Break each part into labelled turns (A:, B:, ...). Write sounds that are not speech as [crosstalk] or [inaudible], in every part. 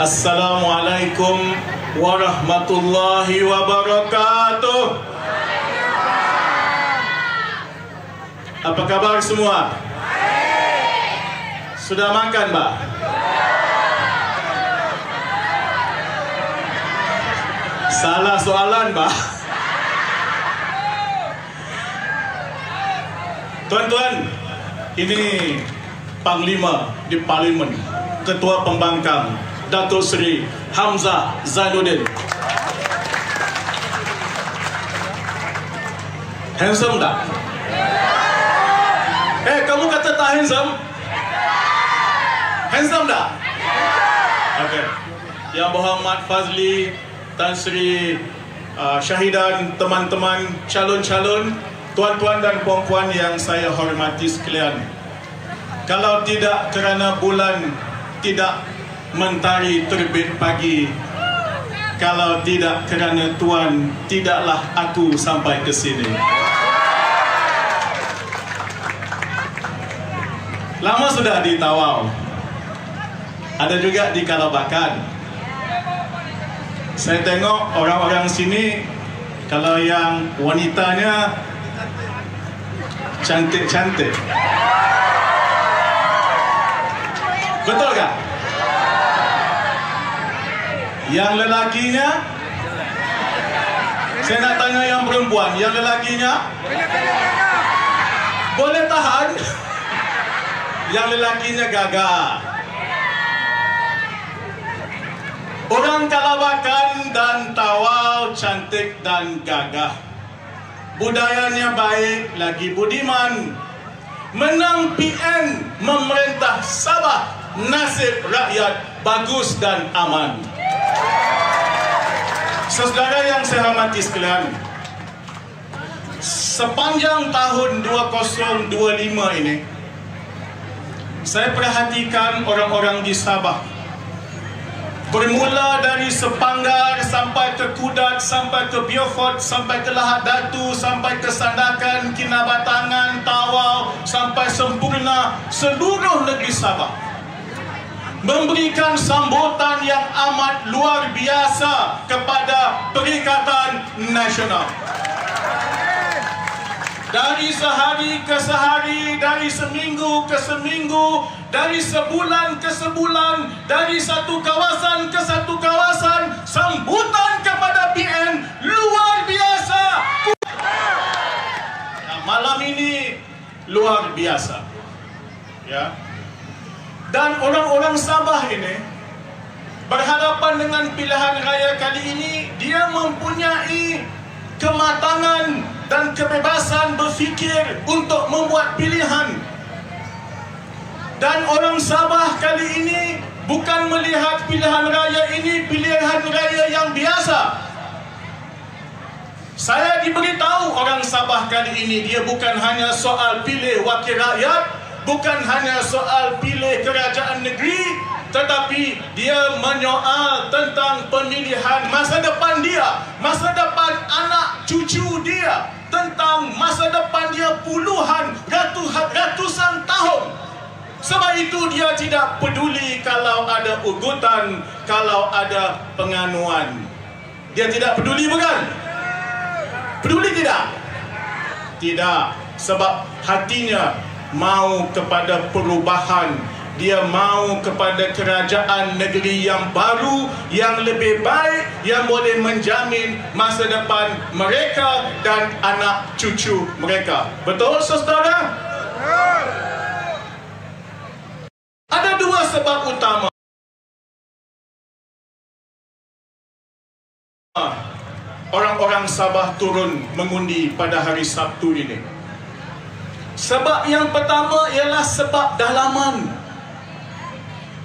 A: Assalamualaikum warahmatullahi wabarakatuh. Apa kabar semua? Sudah makan, Mbak? Salah soalan, Mbak. Tuan-tuan, ini Panglima di Parlimen, Ketua Pembangkang, Datuk Seri Hamzah Zainuddin. Handsome tak? Eh, kamu kata tak handsome? Handsome tak? Okey. Yang Muhammad Fazli, Tan Sri uh, Syahidan, teman-teman calon-calon, tuan-tuan dan puan-puan yang saya hormati sekalian. Kalau tidak kerana bulan tidak mentari terbit pagi, kalau tidak kerana Tuan, tidaklah aku sampai ke sini. Lama sudah di Tawau. Ada juga di Kalabakan. Saya tengok orang-orang sini kalau yang wanitanya cantik-cantik. Betul tak? Yang lelakinya? Saya nak tanya yang perempuan. Yang lelakinya? Boleh tahan? Yang lelakinya gagah Orang Kalabakan dan Tawau cantik dan gagah. Budayanya baik lagi budiman. Menang PN memerintah Sabah. Nasib rakyat bagus dan aman Saudara yang saya hormati sekalian Sepanjang tahun 2025 ini Saya perhatikan orang-orang di Sabah. Bermula dari Sepanggar sampai ke Kudat, sampai ke Beaufort, sampai ke Lahad Datu, sampai ke Sandakan, Kinabatangan, Tawau, sampai Sempurna, seluruh negeri Sabah memberikan sambutan yang amat luar biasa kepada Perikatan Nasional. Dari sehari ke sehari, dari seminggu ke seminggu, dari sebulan ke sebulan, dari satu kawasan ke satu kawasan, sambutan kepada PN luar biasa. Nah, malam ini luar biasa. Ya. Dan orang-orang Sabah ini berhadapan dengan pilihan raya kali ini, dia mempunyai kematangan dan kebebasan berfikir untuk membuat pilihan. Dan orang Sabah kali ini bukan melihat pilihan raya ini pilihan raya yang biasa. Saya diberitahu orang Sabah kali ini dia bukan hanya soal pilih wakil rakyat, bukan hanya soal pilih kerajaan negeri tetapi dia menyoal tentang pemilihan masa depan dia. Masa depan anak cucu dia. Tentang masa depan dia puluhan ratus, ratusan tahun. Sebab itu dia tidak peduli kalau ada ugutan kalau ada penganuan. Dia tidak peduli bukan? Peduli tidak? Tidak. Sebab hatinya mau kepada perubahan dia mau kepada kerajaan negeri yang baru yang lebih baik yang boleh menjamin masa depan mereka dan anak cucu mereka. Betul saudara? Ada dua sebab utama. Orang-orang Sabah turun mengundi pada hari Sabtu ini. Sebab yang pertama ialah sebab dalaman.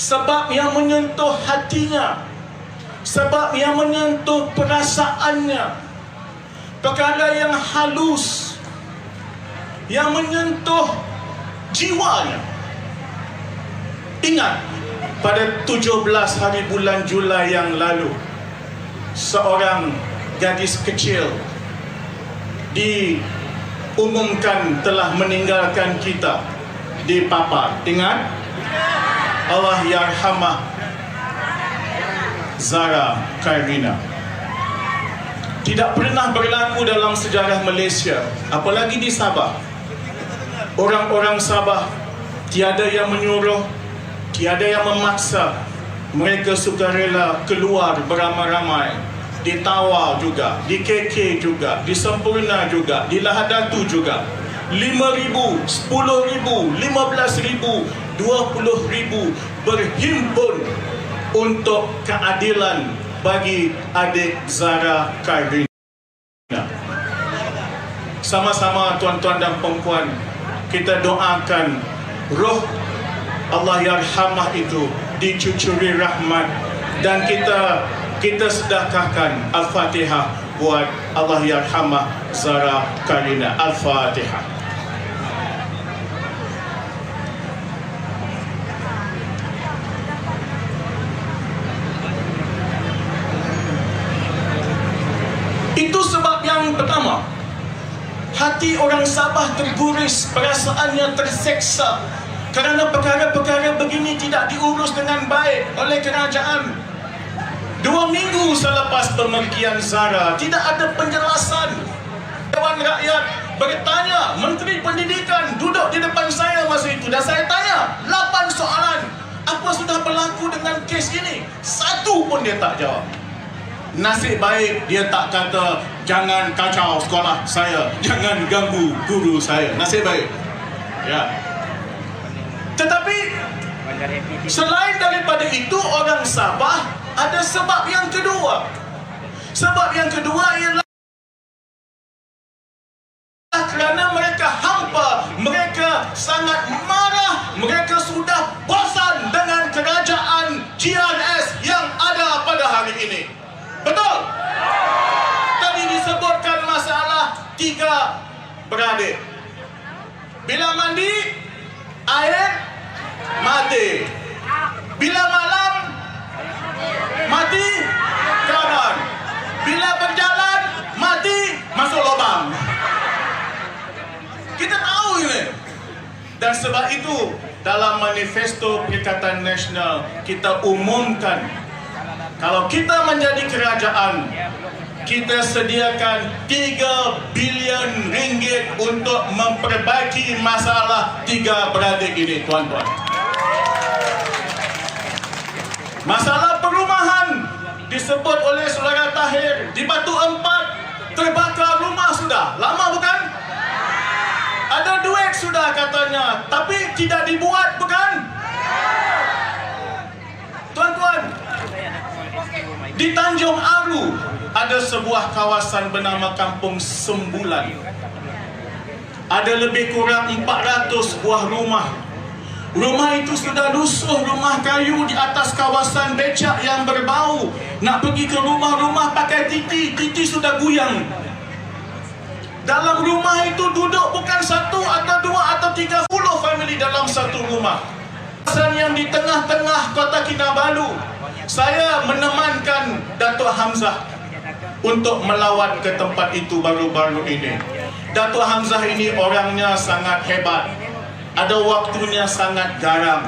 A: Sebab yang menyentuh hatinya. Sebab yang menyentuh perasaannya. Perkara yang halus. Yang menyentuh jiwanya. Ingat, pada 17 hari bulan Julai yang lalu, seorang gadis kecil di umumkan telah meninggalkan kita di Papa. Ingat? Allah yarhamah. Zara Kairina. Tidak pernah berlaku dalam sejarah Malaysia, apalagi di Sabah. Orang-orang Sabah tiada yang menyuruh, tiada yang memaksa. Mereka sukarela keluar beramai-ramai di Tawau juga, di KK juga, di Sempurna juga, di Lahadatu juga. 5,000, 10,000, 15,000, 20,000 berhimpun untuk keadilan bagi adik Zara Kairina. Sama-sama tuan-tuan dan puan kita doakan roh Allah Yarhamah itu dicucuri rahmat dan kita kita sedekahkan Al-Fatihah buat Allah Yarhamah Zara Karina Al-Fatihah. Itu sebab yang pertama. Hati orang Sabah terguris, perasaannya terseksa kerana perkara-perkara begini tidak diurus dengan baik oleh kerajaan. Dua minggu selepas pemergian Zara, tidak ada penjelasan. Dewan Rakyat bertanya, Menteri Pendidikan duduk di depan saya masa itu dan saya tanya, lapan soalan. Apa sudah berlaku dengan kes ini? Satu pun dia tak jawab. Nasib baik dia tak kata jangan kacau sekolah saya, jangan ganggu guru saya. Nasib baik. Ya. Tetapi selain daripada itu orang Sabah ada sebab yang kedua. Sebab yang kedua beradik. Bila mandi, air mati. Bila malam, mati kawan. Bila berjalan, mati masuk lubang. Kita tahu ini. Dan sebab itu, dalam manifesto Perikatan Nasional, kita umumkan kalau kita menjadi kerajaan, kita sediakan 3 bilion ringgit untuk memperbaiki masalah tiga beradik ini, tuan-tuan. Masalah perumahan disebut oleh saudara Tahir di Batu Empat terbakar rumah sudah. Lama bukan? Ada duit sudah katanya, tapi tidak dibuat bukan? Tuan-tuan, di Tanjung Aru ada sebuah kawasan bernama Kampung Sembulan. Ada lebih kurang 400 buah rumah. Rumah itu sudah lusuh, rumah kayu di atas kawasan becak yang berbau. Nak pergi ke rumah-rumah pakai titi, titi sudah guyang. Dalam rumah itu duduk bukan satu atau dua atau tiga puluh family dalam satu rumah. Kawasan yang di tengah-tengah kota Kinabalu. Saya menemankan Datuk Hamzah untuk melawat ke tempat itu baru-baru ini. Datuk Hamzah ini orangnya sangat hebat. Ada waktunya sangat garam.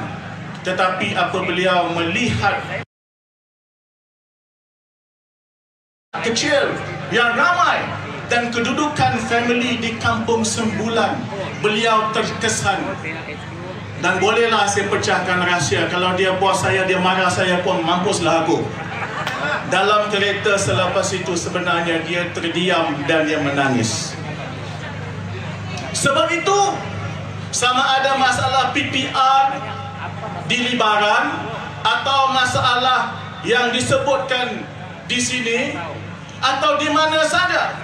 A: Tetapi apa beliau melihat kecil yang ramai dan kedudukan family di kampung Sembulan beliau terkesan dan bolehlah saya pecahkan rahsia kalau dia puas saya dia marah saya pun mampuslah aku dalam kereta selepas itu sebenarnya dia terdiam dan dia menangis sebab itu sama ada masalah PPR di Libaran atau masalah yang disebutkan di sini atau di mana saja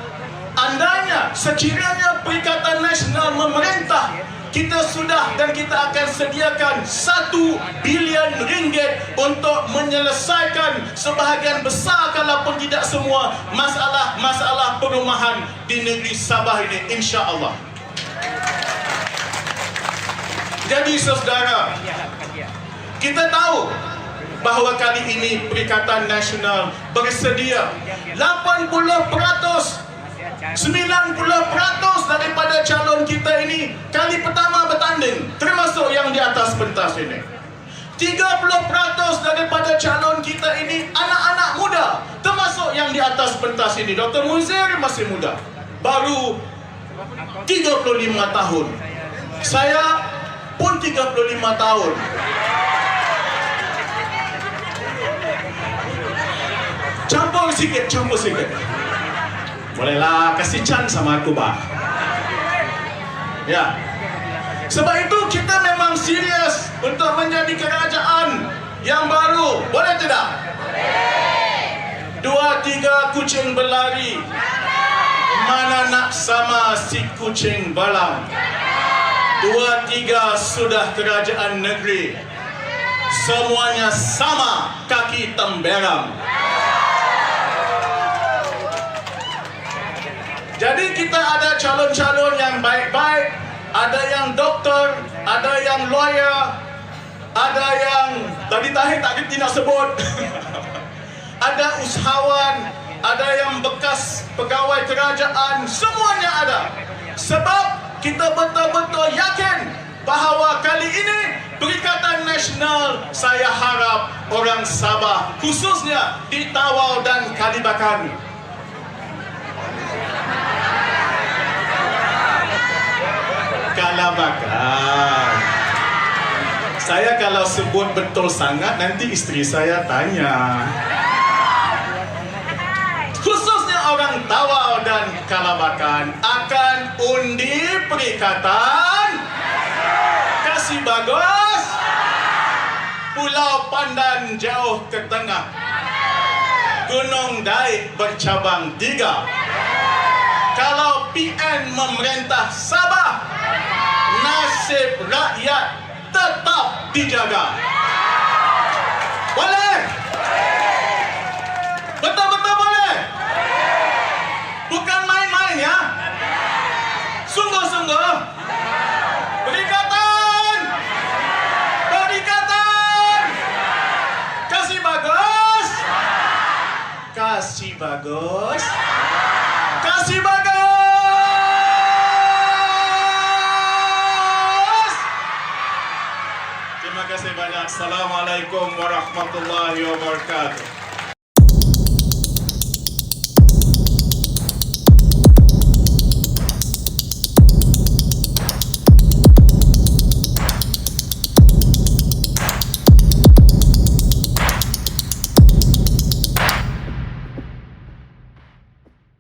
A: andainya sekiranya Perikatan Nasional memerintah kita sudah dan kita akan sediakan satu bilion ringgit untuk menyelesaikan sebahagian besar kalaupun tidak semua masalah-masalah perumahan di negeri Sabah ini insya-Allah. Jadi saudara, kita tahu bahawa kali ini Perikatan Nasional bersedia 80% 90% daripada calon kita ini kali pertama bertanding termasuk yang di atas pentas ini 30% daripada calon kita ini anak-anak sini. Dr. Munzir masih muda. Baru 35 tahun. Saya pun 35 tahun. Campur sikit, campur sikit. Bolehlah kasih chance sama aku, Pak. Ya. Sebab itu kita memang serius untuk menjadi kerajaan yang baru. Boleh tidak? Dua tiga kucing berlari. Mana nak sama si kucing balang? Dua tiga sudah kerajaan negeri. Semuanya sama kaki temberam. Jadi kita ada calon-calon yang baik-baik, ada yang doktor, ada yang lawyer, ada yang tadi tahir tak kita sebut. [laughs] ada usahawan, ada yang bekas pegawai kerajaan, semuanya ada. Sebab kita betul-betul yakin bahawa kali ini Perikatan Nasional saya harap orang Sabah khususnya di Tawau dan Kalibakan Kalabakan. Saya kalau sebut betul sangat nanti isteri saya tanya. Orang Tawau dan Kalabakan akan undi perikatan kasih bagus Pulau Pandan jauh ke tengah Gunung Daik bercabang tiga Kalau PN memerintah Sabah nasib rakyat tetap dijaga. Boleh? Betul-betul boleh? Bukan main-main ya? Sungguh-sungguh? Perikatan! Perikatan! Kasih bagus! Kasih bagus! Kasih bagus! Terima kasih banyak. Assalamualaikum warahmatullahi wabarakatuh.